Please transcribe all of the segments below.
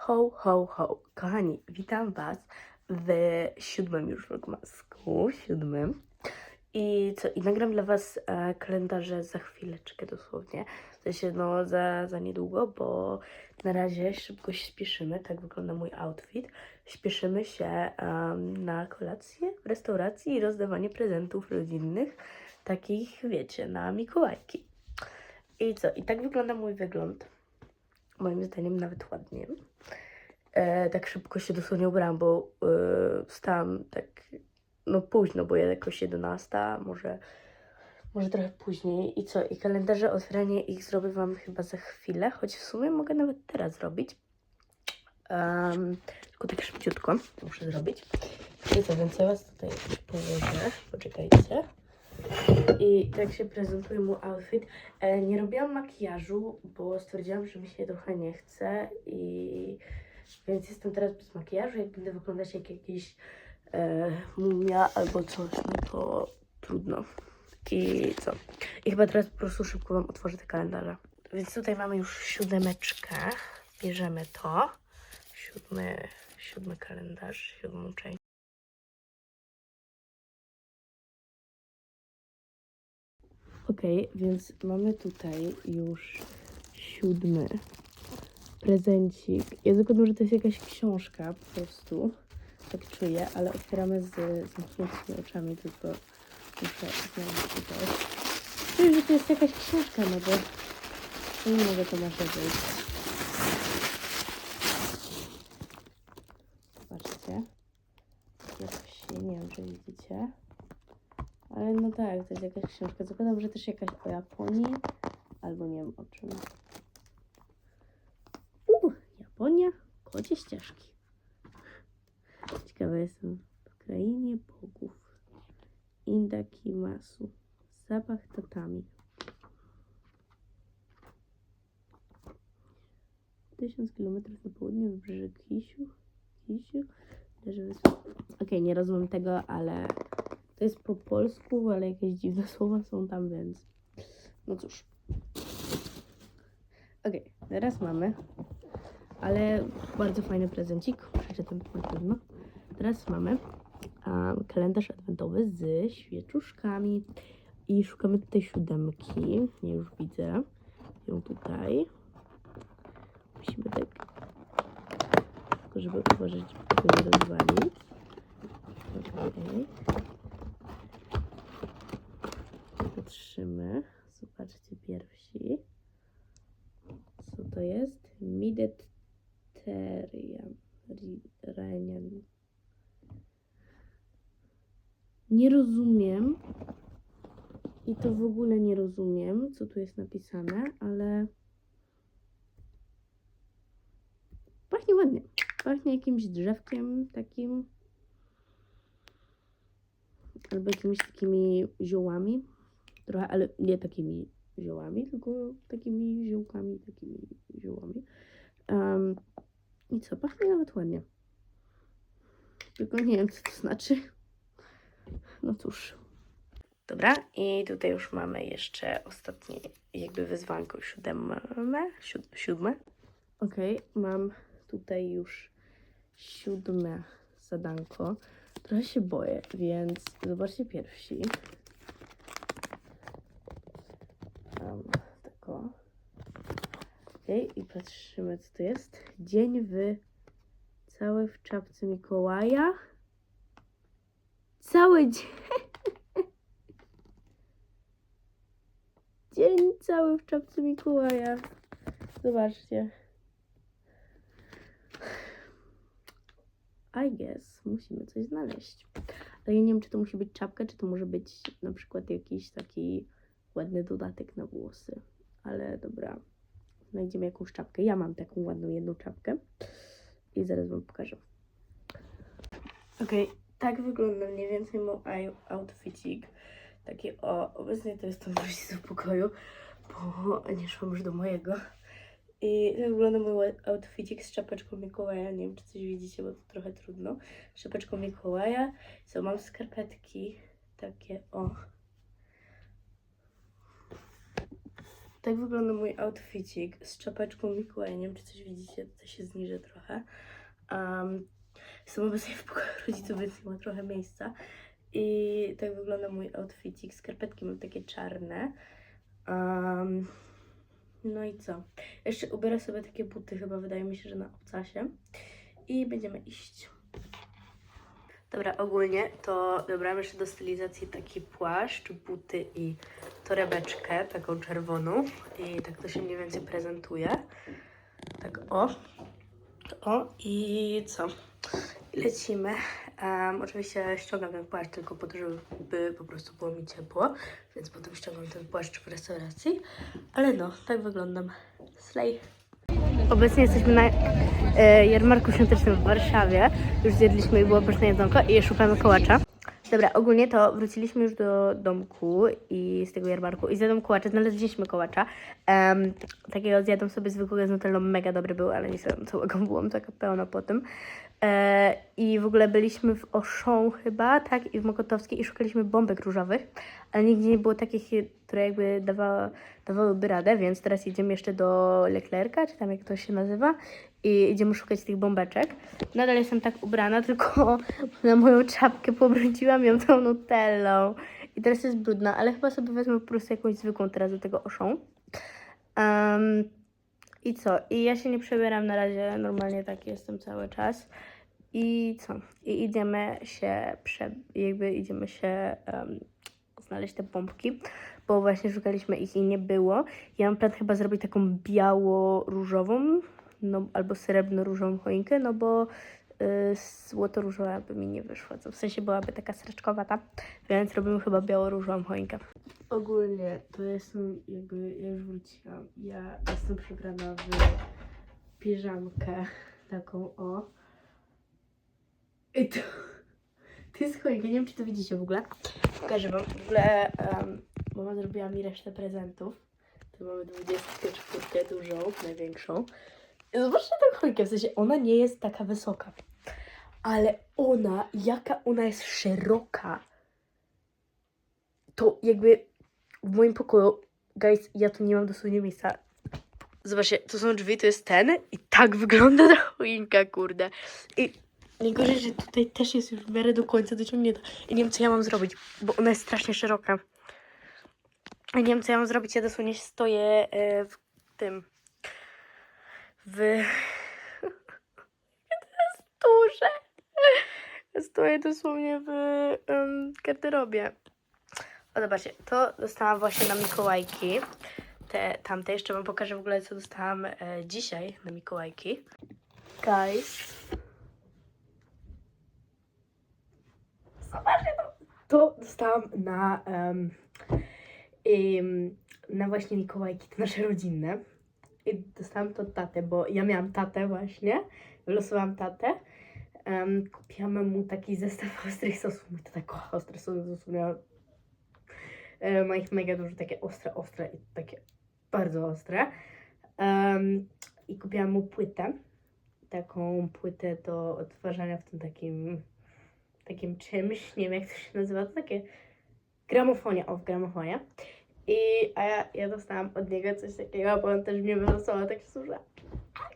Ho, ho, ho. Kochani, witam Was w siódmym już vlogmasku, siódmym. I co, i nagram dla Was e, kalendarze za chwileczkę dosłownie. W sensie, no, za, za niedługo, bo na razie szybko się spieszymy. Tak wygląda mój outfit. Śpieszymy się em, na kolację w restauracji i rozdawanie prezentów rodzinnych. Takich, wiecie, na Mikołajki. I co, i tak wygląda mój wygląd. Moim zdaniem nawet ładnie. E, tak szybko się dosłownie ubrałam, bo e, wstałam tak no późno, bo ja jakoś 11, może, może trochę później. I co? I kalendarze, otwieranie ich zrobię Wam chyba za chwilę, choć w sumie mogę nawet teraz zrobić. Um, tylko tak szybciutko muszę zrobić. I co, więc ja Was tutaj położę. Poczekajcie. I tak się prezentuje mój outfit. E, nie robiłam makijażu, bo stwierdziłam, że mi się trochę nie chce i więc jestem teraz bez makijażu. Jak będę wyglądać jak jakiś e, mumia albo coś, no to trudno. I co? I chyba teraz po prostu szybko Wam otworzę te kalendarze. Więc tutaj mamy już siódemeczkę. Bierzemy to. Siódmy, siódmy kalendarz, siódmą część. Okej, więc mamy tutaj już siódmy prezencik. Ja zakładam, że to jest jakaś książka po prostu. Tak czuję, ale otwieramy z zamkniętymi oczami, tylko muszę znaleźć. Czuję, że to jest jakaś książka, no bo co innego to może być. Zobaczcie. Nie wiem czy widzicie. Ale no tak, to jest jakaś książka. Zakładam, że też jakaś o Japonii, albo nie wiem o czym. U, Japonia, kocie ścieżki. Ciekawa jestem. W krainie bogów. Indakimasu. Zapach tatami. Tysiąc kilometrów na południe wybrzeże Kisiu. Kisiu. Leży wyspa. Okej, nie rozumiem tego, ale to jest po polsku, ale jakieś dziwne słowa są tam, więc no cóż. Okej, teraz mamy, ale bardzo fajny prezencik. Przeczytam na pewno. Teraz mamy um, kalendarz adwentowy z świeczuszkami i szukamy tutaj siódemki. Ja już widzę ją tutaj. Musimy tak, tylko żeby uważać, żeby nie rozwalić. Okej. Patrzymy. Zobaczcie pierwsi. Co to jest? Midetterian. Renian. Nie rozumiem. I to w ogóle nie rozumiem, co tu jest napisane, ale pachnie ładnie. Pachnie jakimś drzewkiem takim albo jakimiś takimi ziołami. Trochę, ale nie takimi ziołami, tylko takimi ziołkami, takimi ziołami. Um, I co, pachnie nawet ładnie. Tylko nie wiem, co to znaczy. No cóż. Dobra, i tutaj już mamy jeszcze ostatnie jakby wyzwanko siódme. Siód, siódme. Okej, mam tutaj już siódme zadanko. Trochę się boję, więc zobaczcie pierwsi. Um, tako. Okej, i patrzymy, co to jest. Dzień w... Cały w czapce Mikołaja. Cały dzień. Dzień cały w czapce Mikołaja. Zobaczcie. I guess musimy coś znaleźć. Ale ja nie wiem, czy to musi być czapka, czy to może być na przykład jakiś taki ładny dodatek na włosy. Ale dobra, znajdziemy jakąś czapkę. Ja mam taką ładną jedną czapkę i zaraz Wam pokażę. Okej, tak wygląda mniej więcej mój outfitik. Taki o, obecnie to jest to wrócić do pokoju, bo nie szłam już do mojego. I tak wygląda mój outfitik z czapeczką Mikołaja. Nie wiem, czy coś widzicie, bo to trochę trudno. Z czapeczką Mikołaja. Co, mam skarpetki takie, o. Tak wygląda mój outfitik z czapeczką wiem, czy coś widzicie, to się zniżę trochę. Um, jestem obecnie w pokoju rodziców, więc nie ma trochę miejsca. I tak wygląda mój outfitik. Skarpetki mam takie czarne. Um, no i co? Jeszcze ubiorę sobie takie buty, chyba wydaje mi się, że na obcasie. I będziemy iść. Dobra, ogólnie to dobrałam jeszcze do stylizacji taki płaszcz, buty i torebeczkę, taką czerwoną. I tak to się mniej więcej prezentuje. Tak o. O i co? Lecimy. Em, oczywiście ściągam ten płaszcz tylko po to, żeby po prostu było mi ciepło, więc potem ściągam ten płaszcz w restauracji. Ale no, tak wyglądam. Slay. Obecnie jesteśmy na e, jarmarku świątecznym w Warszawie. Już zjedliśmy i było pyszne jedzonko i szukamy kołacza. Dobra, ogólnie to wróciliśmy już do domku i z tego jarmarku i zjadłem kołacza, znaleźliśmy kołacza. Um, takiego zjadłem sobie zwykłego z nutellą, mega dobry był, ale nie zjadłem całego, byłam taka pełna po tym. E, I w ogóle byliśmy w Oszą chyba, tak, i w Mokotowskiej i szukaliśmy bombek różowych, ale nigdzie nie było takich, które jakby dawa, dawałyby radę, więc teraz idziemy jeszcze do Leclerca, czy tam jak to się nazywa, i idziemy szukać tych bombeczek. Nadal jestem tak ubrana, tylko na moją czapkę pobrudziłam ją tą nutellą i teraz jest brudna, ale chyba sobie wezmę po prostu jakąś zwykłą teraz do tego Oszą. Um, I co? I ja się nie przebieram na razie, normalnie tak jestem cały czas. I co? I idziemy się, prze, jakby idziemy się em, znaleźć te pompki, bo właśnie szukaliśmy ich i nie było. Ja mam plan chyba zrobić taką biało-różową, no albo srebrno-różową choinkę, no bo y, złoto-różowa by mi nie wyszła, co w sensie byłaby taka sraczkowata, więc robimy chyba biało-różową choinkę. Ogólnie to jestem jakby, ja już wróciłam, ja jestem przebrana w piżamkę taką o. I to, to jest choinka, nie wiem czy to widzicie w ogóle. Pokażę wam, w ogóle um, mama zrobiła mi resztę prezentów. Tu mamy 24 dużą, największą. Zobaczcie tę choinkę, w sensie ona nie jest taka wysoka. Ale ona, jaka ona jest szeroka. To jakby w moim pokoju, guys, ja tu nie mam dosłownie miejsca. Zobaczcie, to są drzwi, to jest ten i tak wygląda ta choinka, kurde. I najgorzej, że tutaj też jest już w miarę do końca dociągnięta. I nie wiem, co ja mam zrobić, bo ona jest strasznie szeroka. I nie wiem, co ja mam zrobić, ja dosłownie stoję e, w tym, w... to jest duże. Stoję dosłownie w um, garderobie. O, zobaczcie, to dostałam właśnie na Mikołajki. Te tamte, jeszcze wam pokażę w ogóle, co dostałam e, dzisiaj na Mikołajki. Guys. Zobaczcie to. To dostałam na, em, em, na właśnie Mikołajki, to nasze rodzinne. I dostałam to tatę, bo ja miałam tatę właśnie. Wylosowałam tatę. Um, kupiłam mu taki zestaw ostrych sosów. To tak ostre sosów miałam E, ma ich mega dużo, takie ostre, ostre i takie bardzo ostre. Em, I kupiłam mu płytę, taką płytę do odtwarzania w tym takim, takim czymś, nie wiem jak to się nazywa, to takie gramofonie, o w gramofonie. I a ja, ja dostałam od niego coś takiego, bo on też mnie wylosował, tak się służę.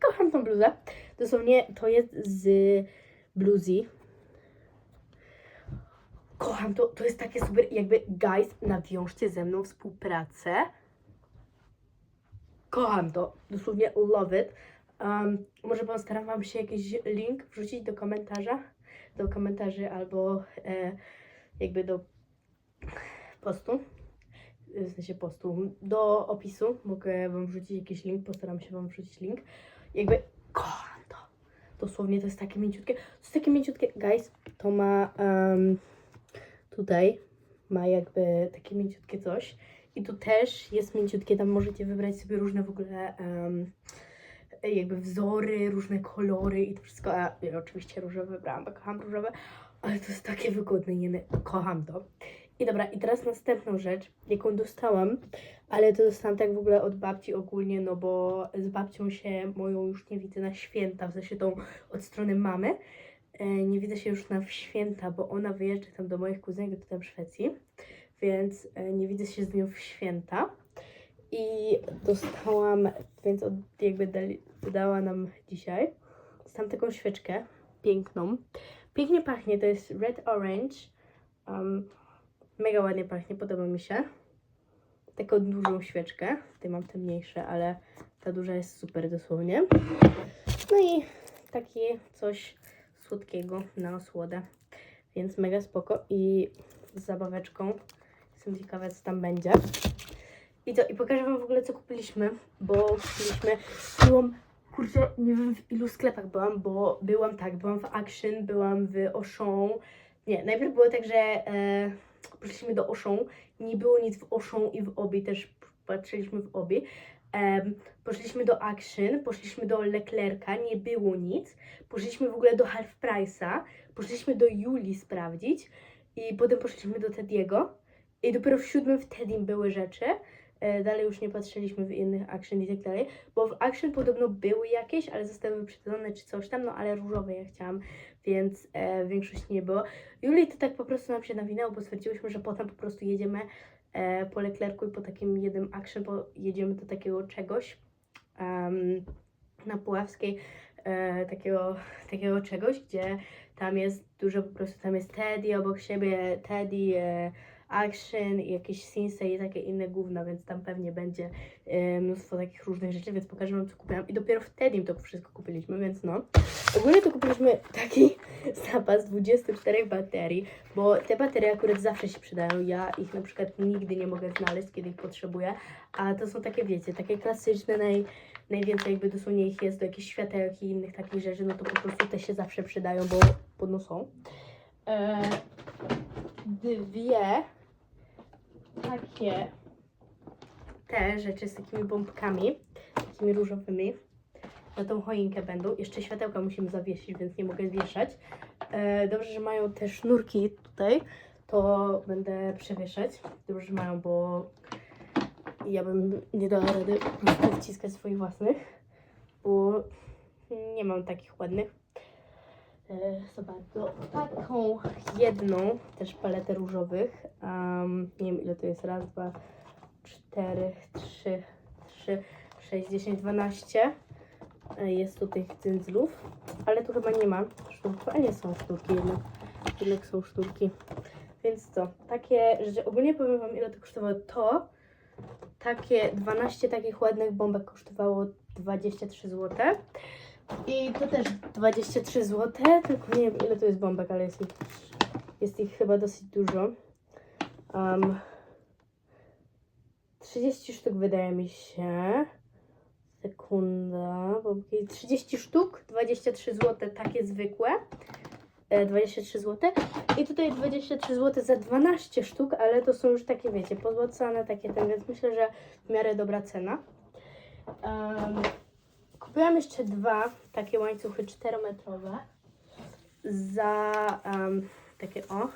Kocham tą bluzę. Dosłownie to jest z bluzy, Kocham to, to jest takie super, jakby guys, nawiążcie ze mną współpracę. Kocham to, dosłownie love it. Um, może postaram wam się jakiś link wrzucić do komentarza, do komentarzy albo e, jakby do postu, w sensie postu, do opisu. Mogę wam wrzucić jakiś link, postaram się wam wrzucić link. Jakby kocham to. Dosłownie to jest takie mięciutkie. To jest takie mięciutkie, guys, to ma... Um, tutaj ma jakby takie mięciutkie coś. I tu też jest mięciutkie, tam możecie wybrać sobie różne w ogóle em, jakby wzory, różne kolory i to wszystko. A ja oczywiście różowe wybrałam, bo kocham różowe, ale to jest takie wygodne, nie, kocham to. I dobra, i teraz następną rzecz, jaką dostałam, ale to dostałam tak w ogóle od babci ogólnie, no bo z babcią się moją już nie widzę na święta, w sensie tą od strony mamy. E, nie widzę się już na święta, bo ona wyjeżdża tam do moich kuzynek, to tam w Szwecji, więc e, nie widzę się z nią w święta. I dostałam, więc od, jakby dodała nam dzisiaj. Dostałam taką świeczkę piękną. Pięknie pachnie, to jest Red Orange. Um, mega ładnie pachnie, podoba mi się. Taką dużą świeczkę. Tutaj mam te mniejsze, ale ta duża jest super dosłownie. No i takie coś słodkiego na osłodę. Więc mega spoko i z zabaweczką. Jestem ciekawa, co tam będzie. I to, i pokażę Wam w ogóle, co kupiliśmy, bo kupiliśmy, byłam, kurczę, nie wiem w ilu sklepach byłam, bo byłam tak, byłam w Action, byłam w Auchan, nie, najpierw było tak, że e, poszliśmy do Auchan, nie było nic w Auchan i w Obi, też patrzyliśmy w Obi, poszliśmy do Action, poszliśmy do Leclerca, nie było nic, poszliśmy w ogóle do Half Price'a, poszliśmy do Julii sprawdzić i potem poszliśmy do Tediego. I dopiero w siódmym w Tedim były rzeczy, Dalej już nie patrzyliśmy w innych action i tak dalej, bo w action podobno były jakieś, ale zostały wyprzedane czy coś tam, no ale różowe ja chciałam, więc e, większość nie było. Julii to tak po prostu nam się nawinęło, bo stwierdziłyśmy, że potem po prostu jedziemy e, po Leclercu i po takim jednym action, bo jedziemy do takiego czegoś em, na Puławskiej, e, takiego, takiego czegoś, gdzie tam jest dużo po prostu, tam jest Teddy obok siebie, Teddy, e, action jakieś scenesy i takie inne gówna, więc tam pewnie będzie e, mnóstwo takich różnych rzeczy, więc pokażę wam co kupiłam i dopiero wtedy to wszystko kupiliśmy, więc no. Ogólnie to kupiliśmy taki zapas 24 baterii, bo te baterie akurat zawsze się przydają, ja ich na przykład nigdy nie mogę znaleźć, kiedy ich potrzebuję, a to są takie, wiecie, takie klasyczne, naj, najwięcej jakby dosłownie ich jest do jakichś światełek i innych takich rzeczy, no to po prostu te się zawsze przydają, bo, bo no są. E, dwie takie te rzeczy z takimi bombkami, takimi różowymi. Na tą choinkę będą. Jeszcze światełka musimy zawiesić, więc nie mogę wieszać. E, dobrze, że mają te sznurki tutaj, to będę przewieszać. Dobrze, że mają, bo ja bym nie dała rady wciskać swoich własnych, bo nie mam takich ładnych. E, Zobaczcie, taką jedną też paletę różowych. Um, nie wiem ile to jest. Raz, dwa, cztery, trzy, trzy, sześć, dziesięć, dwanaście. E, Jest tu tych cynclów, ale tu chyba nie ma szturków, a nie są szturki jednak. Jednak są szturki. Więc co, takie rzeczy, ogólnie powiem Wam ile to kosztowało to. Takie 12 takich ładnych bombek kosztowało 23 zł. I to też 23 zł, tylko nie wiem ile to jest bombek, ale jest ich, jest ich chyba dosyć dużo. Um, 30 sztuk wydaje mi się. Sekunda. Bombki. 30 sztuk, 23 zł, takie zwykłe. E, 23 zł. I tutaj 23 zł za 12 sztuk, ale to są już takie, wiecie, pozłacane, takie ten, więc myślę, że w miarę dobra cena. Um, Kupiłam jeszcze dwa takie łańcuchy 4-metrowe za um, takie o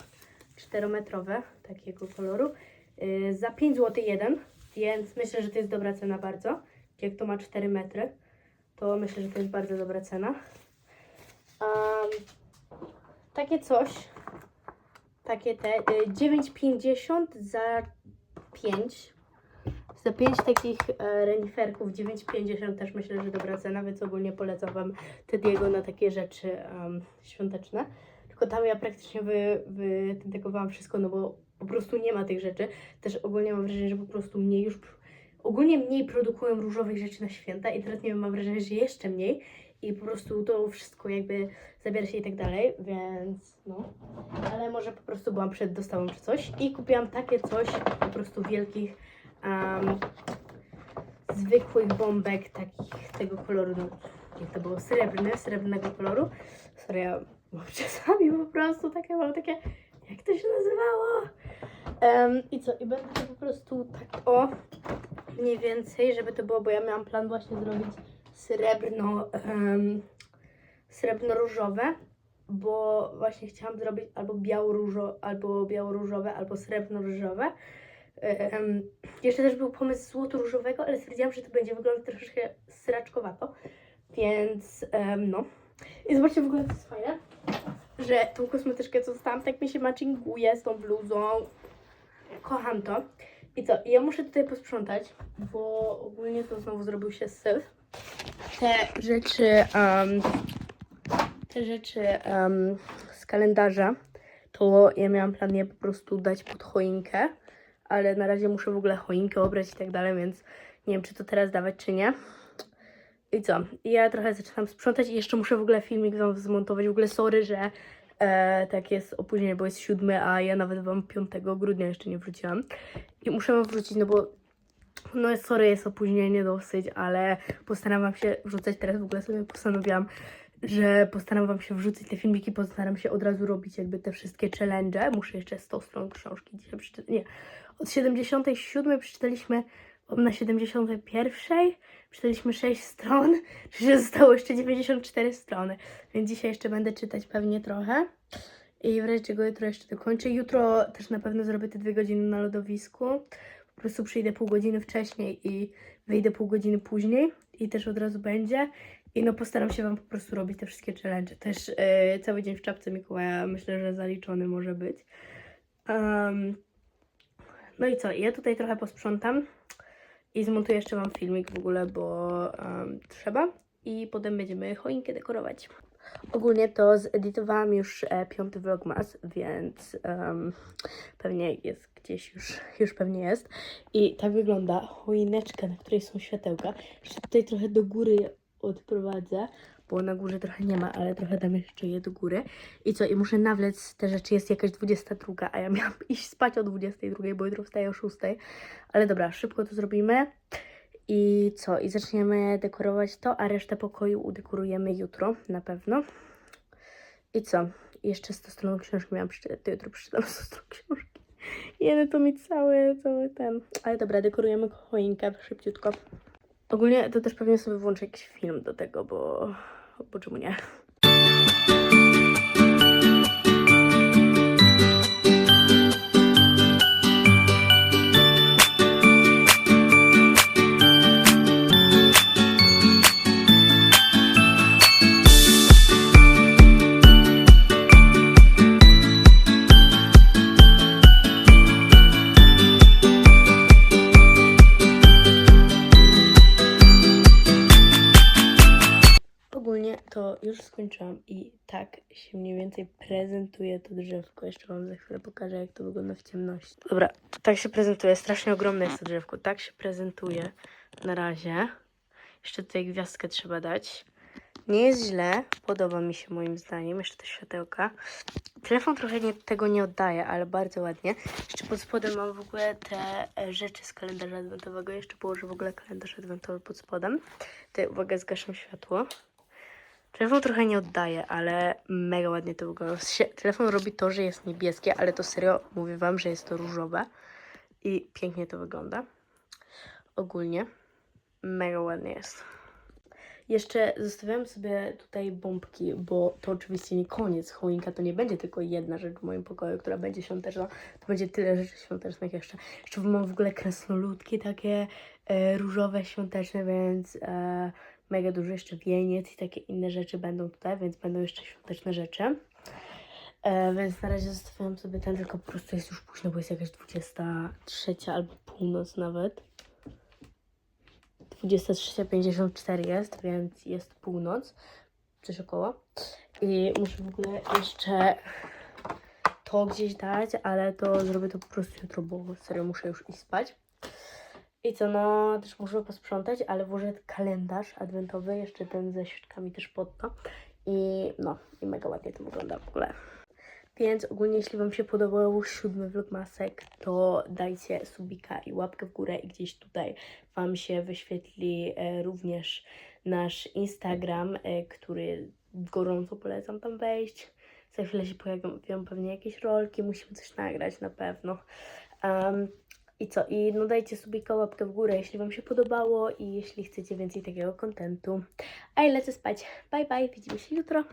4-metrowe takiego koloru yy, za 5 zł jeden, więc myślę, że to jest dobra cena bardzo. Jak to ma 4 metry, to myślę, że to jest bardzo dobra cena. Um, takie coś, takie te y, 9,50 za 5 za 5 takich e, reniferków 9,50 też myślę, że dobra cena, więc ogólnie polecam Wam Tediego na takie rzeczy em, świąteczne. Tylko tam ja praktycznie wy, wszystko, no bo po prostu nie ma tych rzeczy. Też ogólnie mam wrażenie, że po prostu mniej już, ogólnie mniej produkują różowych rzeczy na święta i teraz nie wiem, mam wrażenie, że jeszcze mniej i po prostu to wszystko jakby zabiera się i tak dalej, więc no. Ale może po prostu byłam przed dostawą czy coś i kupiłam takie coś po prostu wielkich um, zwykłych bombek takich tego koloru, no, jak to było, srebrne, srebrnego koloru. Sorry, ja mam czasami po prostu takie, mam takie, jak to się nazywało? Em, I co, i będę to po prostu tak o, mniej więcej, żeby to było, bo ja miałam plan właśnie zrobić srebrno, um, srebrno-różowe, bo właśnie chciałam zrobić albo biało-różo, albo biało-różowe, albo srebrno-różowe. Em, jeszcze też był pomysł złoto-różowego, ale stwierdziłam, że to będzie wyglądać troszeczkę sraczkowato, więc em, no. I zobaczcie w ogóle, co jest fajne, że tą kosmetyczkę, co dostałam, tak mi się matchinguje z tą bluzą. Kocham to. I co? Ja muszę tutaj posprzątać, bo ogólnie to znowu zrobił się syf. Te rzeczy, em, te rzeczy em, z kalendarza, to ja miałam plan je po prostu dać pod choinkę, ale na razie muszę w ogóle choinkę obrać i tak dalej, więc nie wiem, czy to teraz dawać, czy nie. I co? Ja trochę zaczynam sprzątać i jeszcze muszę w ogóle filmik wam zmontować. W ogóle sorry, że e, tak jest opóźnienie, bo jest 7, a ja nawet wam 5 grudnia jeszcze nie wróciłam. I muszę wam wrócić, no bo no sorry, jest opóźnienie dosyć, ale postaram się wrzucać. Teraz w ogóle sobie postanowiłam, że postaram wam się wrzucić te filmiki, postaram się od razu robić jakby te wszystkie challenge. Muszę jeszcze 100 stron książki dzisiaj przeczytać. Nie, od 77 przeczytaliśmy na 71 przeczytaliśmy 6 stron, że zostało jeszcze 94 strony, więc dzisiaj jeszcze będę czytać pewnie trochę i w razie czego jutro jeszcze dokończę. Jutro też na pewno zrobię te dwie godziny na lodowisku, po prostu przyjdę pół godziny wcześniej i wyjdę pół godziny później i też od razu będzie i no postaram się Wam po prostu robić te wszystkie challenge. Też e, cały dzień w czapce Mikołaja myślę, że zaliczony może być. Em, no i co, ja tutaj trochę posprzątam i zmontuję jeszcze Wam filmik w ogóle, bo em, trzeba i potem będziemy choinkę dekorować. Ogólnie to zedytowałam już e, piąty vlogmas, więc em, pewnie jest gdzieś już, już pewnie jest. I tak wygląda choineczka, na której są światełka. Jeszcze tutaj trochę do góry odprowadzę, bo na górze trochę nie ma, ale trochę dam jeszcze je do góry. I co, i muszę nawlec te rzeczy, jest jakaś 22, a ja miałam iść spać o 22, bo jutro wstaję o 6. Ale dobra, szybko to zrobimy. I co? I zaczniemy dekorować to, a resztę pokoju udekorujemy jutro, na pewno. I co? Jeszcze 100 stron książki miałam przeczytać, to jutro przeczytam 100 stron książki. Jeden to mi cały, cały ten. Ale dobra, dekorujemy choinkę szybciutko. Ogólnie to też pewnie sobie włączę jakiś film do tego, bo, bo czemu nie? To drzewko. Jeszcze Wam za chwilę pokażę, jak to wygląda w ciemności. Dobra, tak się prezentuje. Strasznie ogromne jest to drzewko. Tak się prezentuje na razie. Jeszcze tutaj gwiazdkę trzeba dać. Nie jest źle, podoba mi się moim zdaniem. Jeszcze te światełka. Telefon trochę nie, tego nie oddaje, ale bardzo ładnie. Jeszcze pod spodem mam w ogóle te e, rzeczy z kalendarza adwentowego. Jeszcze położę w ogóle kalendarz adwentowy pod spodem. Tutaj, uwaga, zgaszam światło. Telefon trochę nie oddaje, ale mega ładnie to wygląda. Telefon robi to, że jest niebieskie, ale to serio mówię wam, że jest to różowe i pięknie to wygląda. Ogólnie mega ładnie jest. Jeszcze zostawiam sobie tutaj bombki, bo to oczywiście nie koniec. Choinka to nie będzie tylko jedna rzecz w moim pokoju, która będzie świąteczna. To będzie tyle rzeczy świątecznych jeszcze. Jeszcze mam w ogóle krasnoludki takie e, różowe, świąteczne, więc e, mega dużo jeszcze wieniec i takie inne rzeczy będą tutaj, więc będą jeszcze świąteczne rzeczy. E, więc na razie zostawiam sobie ten, tylko po prostu jest już późno, bo jest jakaś 23 albo północ nawet. 23.54 jest, więc jest północ, coś około. I muszę w ogóle jeszcze to gdzieś dać, ale to zrobię to po prostu jutro, bo serio muszę już iść spać. I co, no też muszę posprzątać, ale włożę kalendarz adwentowy, jeszcze ten ze świeczkami też pod to. I no, i mega ładnie to wygląda w ogóle. Więc ogólnie, jeśli Wam się podobał siódmy vlogmasek, to dajcie subika i łapkę w górę i gdzieś tutaj Wam się wyświetli e, również nasz Instagram, e, który gorąco polecam tam wejść. Za chwilę się pojawią pewnie jakieś rolki, musimy coś nagrać na pewno. Um, I co? I no dajcie subika, łapkę w górę, jeśli Wam się podobało i jeśli chcecie więcej takiego kontentu. A ja lecę spać. Bye bye, widzimy się jutro.